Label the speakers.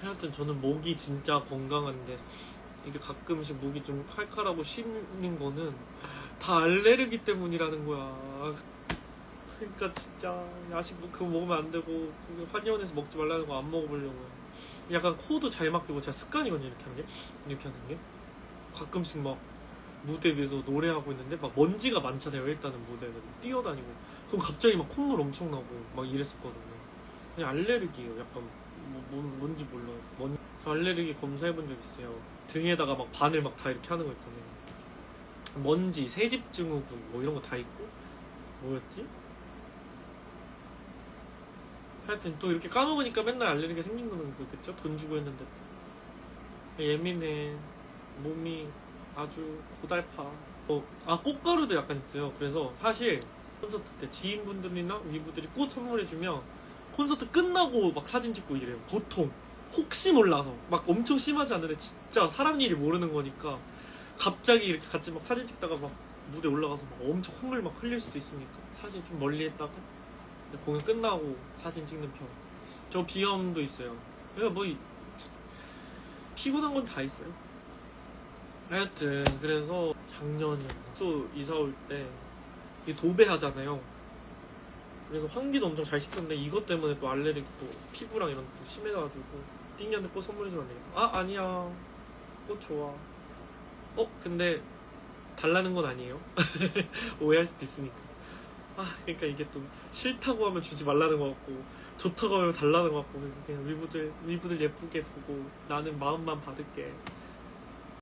Speaker 1: 하여튼 저는 목이 진짜 건강한데 이게 가끔씩 목이 좀 칼칼하고 씹는 거는 다 알레르기 때문이라는 거야. 그러니까 진짜 야식도 그거 먹으면 안 되고 그게 한의원에서 먹지 말라는 거 안 먹어보려고요. 약간 코도 잘 막히고 제가 습관이거든요 이렇게 하는 게? 이렇게 하는 게? 가끔씩 막 무대 위에서 노래하고 있는데 막 먼지가 많잖아요 일단은 무대는. 뛰어다니고. 그럼 갑자기 막 콧물 엄청 나고 막 이랬었거든요. 그냥 알레르기예요 약간 뭐, 뭐- 뭔지 몰라요. 뭔- 저 알레르기 검사해본 적 있어요. 등에다가 막 바늘 막 다 이렇게 하는 거 있잖아요. 먼지 새집 증후군 뭐 이런 거 다 있고? 뭐였지? 하여튼 또 이렇게 까먹으니까 맨날 알레르기 생긴 거는 그겠죠? 돈 주고 했는데 또. 예민해. 몸이 아주 고달파. 어, 아 꽃가루도 약간 있어요. 그래서 사실 콘서트 때 지인분들이나 위부들이 꽃 선물해주면 콘서트 끝나고 막 사진 찍고 이래요 보통 혹시 몰라서 막 엄청 심하지 않은데 진짜 사람 일이 모르는 거니까 갑자기 이렇게 같이 막 사진 찍다가 막 무대 올라가서 막 엄청 콧물 막 흘릴 수도 있으니까 사진 좀 멀리 했다가 공연 끝나고 사진 찍는 편. 저 비염도 있어요. 그러니까 뭐 이- 피곤한 건 다 있어요. 하여튼 그래서 작년이었나 또 이사 올 때 도배하잖아요. 그래서 환기도 엄청 잘 시켰는데 이것 때문에 또 알레르기 또 피부랑 이런 거 심해가지고 띵년데 꽃 선물해주면 안 되겠다. 아 아니야 꽃 좋아. 어 근데 달라는 건 아니에요. 오해할 수도 있으니까. 아, 그러니까 이게 또 싫다고 하면 주지 말라는 것 같고 좋다고 하면 달라는 것 같고 그냥 위부들 위부들 예쁘게 보고 나는 마음만 받을게.